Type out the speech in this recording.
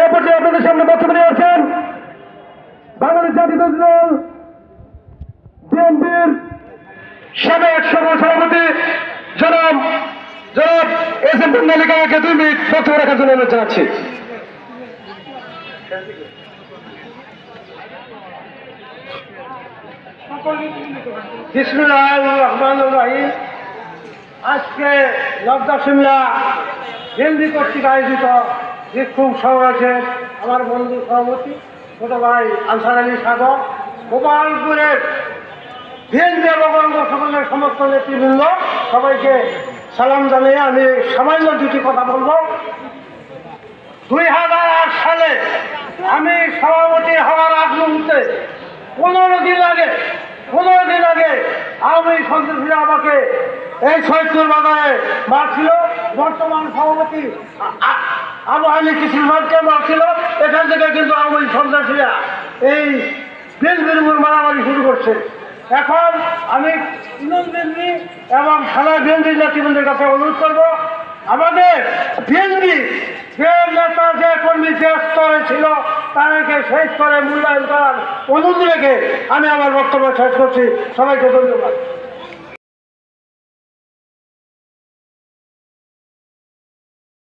এ পর্যায়ে আপনাদের সামনে বক্তব্য নিয়ে আসছেন বাংলাদেশ জাতীয় দল, বিএনপির সাবেক সভাপতি জনাব জনাব এস এম বন্দালিকাকে দুই বক্তব্য রাখার জন্য অনুরোধ জানাচ্ছি। বিসমুল্লাহ রহমান রাহিম। হিন্দি কর্তৃক আয়োজিত বিক্ষোভ সমাবেশে আমার বন্ধু সভাপতি ছোট ভাই আনসার আলী সাগর, গোপালপুরের বিএনপি এবং অঙ্গ সকলের সমস্ত নেতৃবৃন্দ, সবাইকে সালাম জানিয়ে আমি সামান্য দুটি কথা বলব। দুই হাজার আট সালে আমি সভাপতি হওয়ার আগ মুহূর্তে, পনেরো দিন আগে, পনেরো দিন আগে আওয়ামী সন্ত্রাসীরা আমাকে এই সৈয়দপুর বাজারে মারছিল। বর্তমান সভাপতি আবু আলী কিশোরকে মারছিল এখান থেকে কিন্তু আওয়ামী সন্ত্রাসীরা এই বিএনপির উপর মারামারি শুরু করছে। এখন আমি ইউনিয়ন বিএনপি এবং থানা বিএনপির নেতৃবৃন্দের কাছে অনুরোধ করব, আমাদের বিএনপি যে নেতা যে কর্মী যে স্তরে ছিল, তাদেরকে সেই স্তরে মূল্যায়ন করার অনুরোধ রেখে আমি আমার বক্তব্য শেষ করছি। সবাইকে ধন্যবাদ।